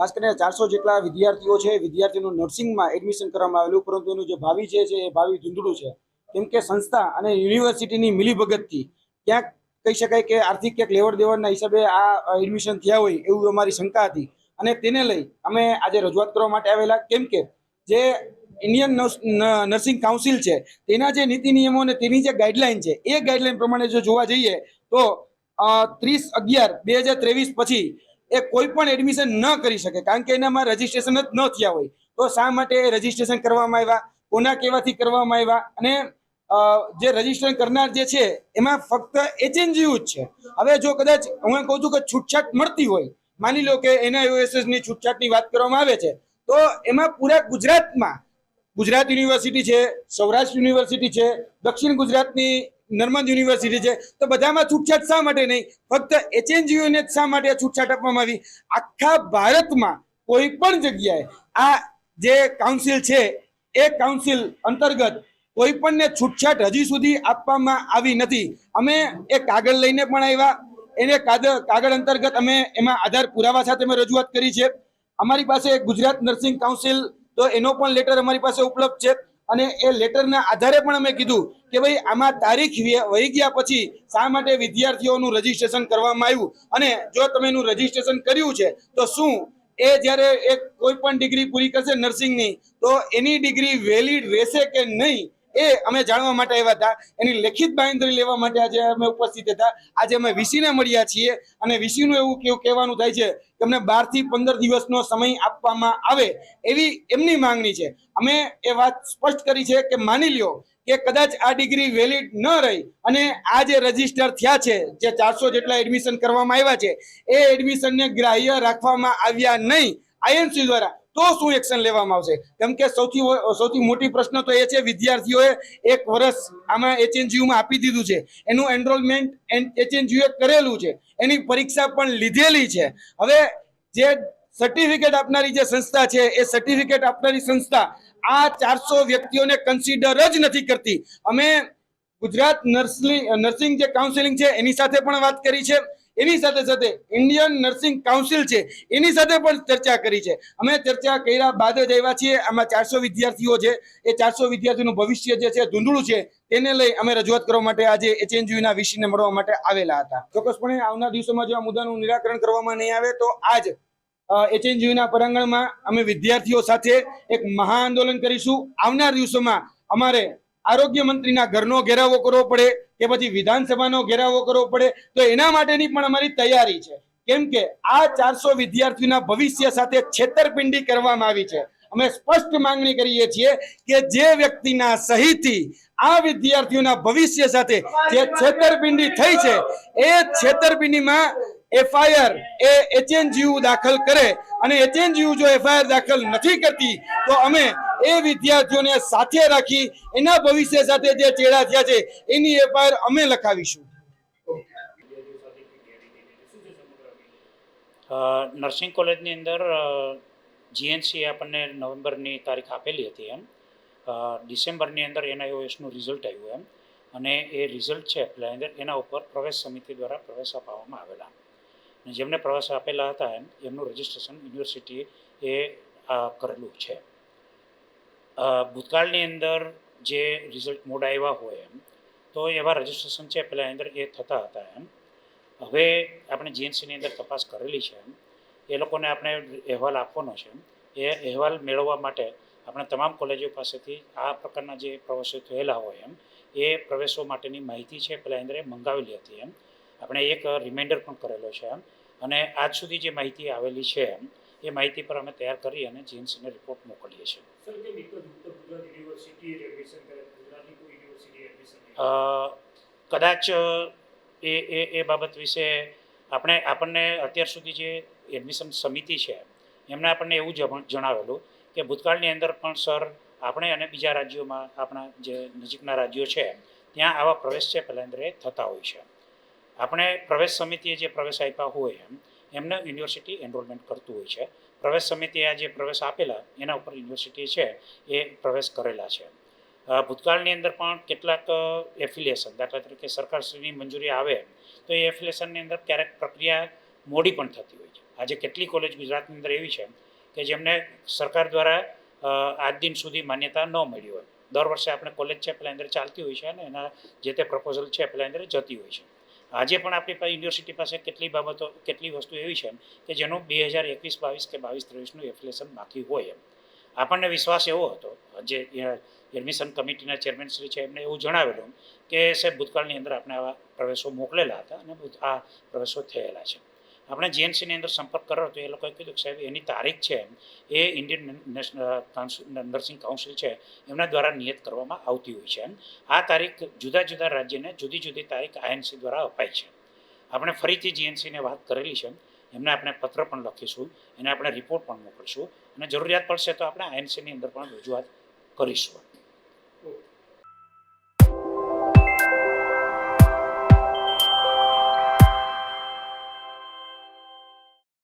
ખાસ કરીને ચારસો જેટલા વિદ્યાર્થીઓ છે વિદ્યાર્થીઓનું નર્સિંગમાં એડમિશન કરવામાં આવેલું, પરંતુ એનું જે ભાવિ છે એ ભાવિ ધૂંધળું છે, કેમ કે સંસ્થા અને યુનિવર્સિટીની મિલીભગતથી ક્યાંક કહી શકાય કે આર્થિક ક્યાંક લેવડ દેવડના હિસાબે આ એડમિશન થયા હોય એવું અમારી શંકા હતી. અને તેને લઈ અમે આજે રજૂઆત કરવા માટે આવેલા, કેમ કે જે ઇન્ડિયન નર્સિંગ કાઉન્સિલ છે, તેના જે નીતિ નિયમો અને તેની જે ગાઈડલાઈન છે, એ ગાઈડલાઈન પ્રમાણે જો જોવા જઈએ તો ત્રીસ અગિયાર, બે હજાર ત્રેવીસ પછી એ કોઈ પણ એડમિશન ન કરી શકે, કારણ કે એનામાં રજીસ્ટ્રેશન જ ન થયા હોય. તો શા માટે રજીસ્ટ્રેશન કરવામાં આવ્યા? કોના કહેવાથી કરવામાં આવ્યા? અને જે રજીસ્ટ્રેશન કરનાર જે છે, એમાં ફક્ત એચએનજીયુ જ છે. હવે જો કદાચ હું કહું છું કે છૂટછાટ મળતી હોય, માની લો કે એના યુએસએસની છૂટછાટની વાત કરવામાં આવે છે, તો એમાં પૂરા ગુજરાતમાં, ગુજરાત યુનિવર્સિટી છે, સૌરાષ્ટ્ર યુનિવર્સિટી છે, દક્ષિણ ગુજરાતની નર્મદ યુનિવર્સિટી છે. તો બધામાં છૂટછાટ શા માટે નહીં? ફક્ત એચએનજીઓને જ શા માટે છૂટછાટ આપવામાં આવી? આખા ભારતમાં કોઈ પણ જગ્યાએ આ જે કાઉન્સિલ છે, એ કાઉન્સિલ અંતર્ગત કોઈ પણને છૂટછાટ હજી સુધી આપવામાં આવી નથી. અમે એ કાગળ લઈને પણ આવ્યા. એને કાગળ અંતર્ગત અમે એમાં આધાર પુરાવા સાથે અમે રજૂઆત કરી છે. અમારી પાસે ગુજરાત નર્સિંગ કાઉન્સિલ તો એનો પણ લેટર અમારી પાસે ઉપલબ્ધ છે. અને એ લેટરના આધારે પણ અમે કીધું કે ભાઈ, આમાં તારીખ વહી ગયા પછી શા માટે વિદ્યાર્થીઓનું રજીસ્ટ્રેશન કરવામાં આવ્યું? અને જો તમે એનું રજીસ્ટ્રેશન કર્યું છે, તો શું? એ જ્યારે એક કોઈ પણ ડિગ્રી પૂરી કરશે નર્સિંગની તો એની ડિગ્રી વેલિડ રહેશે કે નહીં? એ અમે જાણવા માટે આવ્યા હતા. એની લેખિત બાંયધરી લેવા માટે આજે અમે ઉપસ્થિત હતા. આજે અમે વીસીને મળ્યા છીએ અને વીસીનું એવું કેવું, કહેવાનું થાય છે કે અમને બારથી પંદર દિવસનો સમય આપવામાં આવે એવી એમની માંગણી છે. અમે એ વાત સ્પષ્ટ કરી છે કે માની લ્યો કે કદાચ આ ડિગ્રી વેલિડ ન રહી અને આ જે રજિસ્ટર થયા છે, જે ચારસો જેટલા એડમિશન કરવામાં આવ્યા છે, એ એડમિશનને ગ્રાહ્ય રાખવામાં આવ્યા નહીં. આઈએનસી દ્વારા તો શું એક્શન લેવામાં આવશે? કેમ કે સૌથી સૌથી મોટી પ્રશ્ન તો એ છે, વિદ્યાર્થીઓએ એક વર્ષ આમાં એચએનજીયુમાં આપી દીધું છે. એનું એનરોલમેન્ટ એચએનજીયુએ કરેલું છે. એની પરીક્ષા પણ લીધેલી છે. હવે જે સર્ટિફિકેટ આપનારી જે સંસ્થા છે, એ સર્ટિફિકેટ આપનારી સંસ્થા આ ચારસો વ્યક્તિઓને કન્સિડર જ નથી કરતી. અમે ગુજરાત નર્સિંગ નર્સિંગ જે કાઉન્સિલિંગ છે, એની સાથે પણ વાત કરી છે. એની સાથે સાથે ઇન્ડિયન નર્સિંગ કાઉન્સિલ છે, એની સાથે પણ ચર્ચા કરી છે. અમે ચર્ચા કર્યા બાદ જ આવ્યા છીએ. આમાં ચારસો વિદ્યાર્થીઓ છે. એ ચારસો વિદ્યાર્થીઓનું ભવિષ્ય જે છે, ધૂંધળું છે, તેને લઈ અમે રજૂઆત કરવા માટે આજે એચએનજીયુના વિષયને મળવા માટે આવેલા હતા. ચોક્કસપણે આવનાર દિવસોમાં જો આ મુદ્દાનું નિરાકરણ કરવામાં નહીં આવે, તો આજ એચએનજીયુના પરાંગણમાં અમે વિદ્યાર્થીઓ સાથે એક મહા આંદોલન કરીશું. આવનાર દિવસોમાં અમારે આરોગ્ય મંત્રીના ઘરનો ઘેરાવો કરવો પડે કે પછી વિધાનસભાનો ઘેરાવો કરવો પડે, તો એના માટેની પણ અમારી તૈયારી છે. કેમ કે આ ચારસો વિદ્યાર્થીઓના ભવિષ્ય સાથે છેતરપિંડી કરવામાં આવી છે. અમે સ્પષ્ટ માંગણી કરીએ છીએ કે જે વ્યક્તિના સહીથી આ વિદ્યાર્થીઓના ભવિષ્ય સાથે જે છેતરપિંડી થઈ છે, એ છેતરપિંડીમાં એફઆઈઆર એ એચએનજીયુ દાખલ કરે અને એચએનજીયુ જો એફઆઈઆર દાખલ નથી કરતી, તો અમે એ વિદ્યાર્થીઓને સાથે રાખી એના ભવિષ્ય સાથે જે ચેડા થયા છે, એની એફઆઈઆર અમે લખાવીશું. નર્સિંગ કોલેજની અંદર જીએનસીએ આપણને નવેમ્બરની તારીખ આપેલી હતી એમ. ડિસેમ્બરની અંદર એનઆઈઓએસનું રિઝલ્ટ આવ્યું એમ. અને એ રિઝલ્ટ છે અંદર એના ઉપર પ્રવેશ સમિતિ દ્વારા પ્રવેશ અપાવવામાં આવેલા. જેમને પ્રવેશ આપેલા હતા એમ, એમનું રજિસ્ટ્રેશન યુનિવર્સિટીએ એ કરેલું છે. ભૂતકાળની અંદર જે રિઝલ્ટ મોડા આવ્યા હોય એમ, તો એવા રજિસ્ટ્રેશન છે પહેલાં અંદર એ થતા હતા એમ. હવે આપણે જીએનસીની અંદર તપાસ કરેલી છે એમ. એ લોકોને આપણે અહેવાલ આપવાનો છે એ અહેવાલ મેળવવા માટે આપણે તમામ કોલેજો પાસેથી આ પ્રકારના જે પ્રવેશો થયેલા હોય એમ, એ પ્રવેશો માટેની માહિતી છે, પેલા અંદર મંગાવેલી હતી એમ. આપણે એક રિમાઇન્ડર પણ કરેલો છે એમ. અને આજ સુધી જે માહિતી આવેલી છે એમ, એ માહિતી પર અમે તૈયાર કરી અને જીએનસીને રિપોર્ટ મોકલીએ છીએ સર કેમ એક જ ઉત્તર ગુજરાત કદાચ એ એ એ બાબત વિશે આપણે, આપણને અત્યાર સુધી જે એડમિશન સમિતિ છે એમણે આપણને એવું જણ- જણાવેલું કે ભૂતકાળની અંદર પણ સર, આપણે અને બીજા રાજ્યોમાં, આપણા જે નજીકના રાજ્યો છે, ત્યાં આવા પ્રવેશ છે, પહેલાં એ થતા હોય છે. આપણે પ્રવેશ સમિતિએ જે પ્રવેશ આપ્યા હોય એમ એમને યુનિવર્સિટી એનરોલમેન્ટ કરતું હોય છે. પ્રવેશ સમિતિએ આ જે પ્રવેશ આપેલા, એના ઉપર યુનિવર્સિટી છે, એ પ્રવેશ કરેલા છે. ભૂતકાળની અંદર પણ કેટલાક એફિલિએશન દાખલા તરીકે સરકારશ્રીની મંજૂરી આવે, તો એ એફિલિએશનની અંદર ક્યારેક પ્રક્રિયા મોડી પણ થતી હોય છે. આજે કેટલી કોલેજ ગુજરાતની અંદર એવી છે કે જેમને સરકાર દ્વારા આજ દિન સુધી માન્યતા ન મળી હોય. દર વર્ષે આપણે કોલેજ છે, પેલા અંદર ચાલતી હોય છે અને એના જે તે પ્રપોઝલ છે, પેલા અંદર જતી હોય છે. આજે પણ આપણી પાસે યુનિવર્સિટી પાસે કેટલી બાબતો, કેટલી વસ્તુ એવી છે કે જેનું બે હજાર એકવીસ, બાવીસ કે બાવીસ, ત્રેવીસનું એફિલેશન બાકી હોય એમ. આપણને વિશ્વાસ એવો હતો, જે એડમિશન કમિટીના ચેરમેન શ્રી છે એમને એવું જણાવેલું કે સાહેબ, ભૂતકાળની અંદર આપણે આવા પ્રવેશો મોકલેલા હતા અને આ પ્રવેશો થયેલા છે. આપણે જીએનસીની અંદર સંપર્ક કર્યો તો એ લોકોએ કીધું કે સાહેબ, એની તારીખ છે એ ઇન્ડિયન નેશનલ નર્સિંગ કાઉન્સિલ છે, એમના દ્વારા નિયત કરવામાં આવતી હોય છે આ તારીખ જુદા જુદા રાજ્યને જુદી જુદી તારીખ આઈએનસી દ્વારા અપાય છે. આપણે ફરીથી જીએનસીને વાત કરેલી છે એમને આપણે પત્ર પણ લખીશું, એને આપણે રિપોર્ટ પણ મોકલીશું. અને જરૂરિયાત પડશે તો આપણે આઈએનસીની અંદર પણ રજૂઆત કરીશું.